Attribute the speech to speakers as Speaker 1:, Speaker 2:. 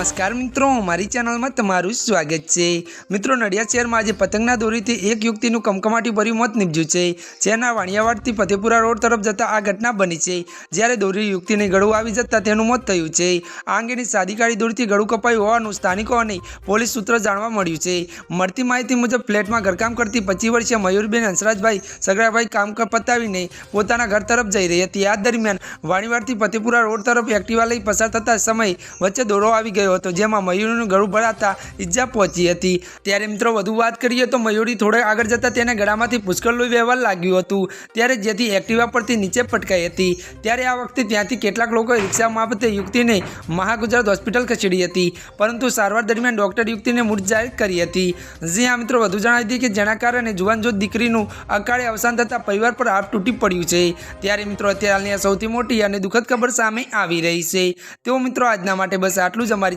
Speaker 1: નમસ્કાર મિત્રો, મારી ચેનલમાં તમારું સ્વાગત છે. મિત્રો, નડિયાદ શહેરમાં આજે પતંગના દોરીથી એક યુવતીનું કમકમાટી ભર્યું મોત નીપજ્યું છે. શહેરના વાણિયાવાડથી ફતેપુરા રોડ તરફ જતા આ ઘટના બની છે. જ્યારે દોરી યુવતીને ગળું આવી જતાં તેનું મોત થયું છે. આ અંગેની સાદીકાળી દોરીથી ગળું કપાયું હોવાનું સ્થાનિકો અને પોલીસ સૂત્ર જાણવા મળ્યું છે. મળતી માહિતી મુજબ, ફ્લેટમાં ઘરકામ કરતી પચીસ વર્ષીય મયુરબેન હંસરાજભાઈ સગડાભાઈ કામ પતાવીને પોતાના ઘર તરફ જઈ રહી હતી. આ દરમિયાન વાણીવાડથી ફતેપુરા રોડ તરફ એક્ટિવા લઈ પસાર થતા સમયે વચ્ચે દોરો આવી ગયો હતો, જેમાં મયુરીનું ગળું ભરાતા ઈજા પહોંચી હતી. ત્યારે મિત્રો વધુ વાત કરીએ તો મયુરી થોડે આગળ જતાં તેને ગળામાંથી પુષ્કળ લોહી વહેવા લાગ્યું હતું. ત્યારે જેથી એક્ટિવા પરથી નીચે પટકાઈ હતી. ત્યારે આ વખતે ત્યાંથી કેટલાક લોકોએ રિક્ષા મારફતે યુક્તિને મહાગુજરાત હોસ્પિટલ ખસેડી હતી. પરંતુ સારવાર દરમિયાન ડોક્ટર યુક્તિને મૃત જાહેર કરી હતી. જી આ મિત્રો, વધુ જણાવી હતી કે જેના કારણે જુવાનજોત દીકરીનું અકાળે અવસાન થતાં પરિવાર પર હાથ તૂટી પડ્યું છે. ત્યારે મિત્રો, અત્યારે હાલની આ સૌથી મોટી અને દુઃખદ ખબર સામે આવી રહી છે. તેઓ મિત્રો, આજના માટે બસ આટલું જ. અમારી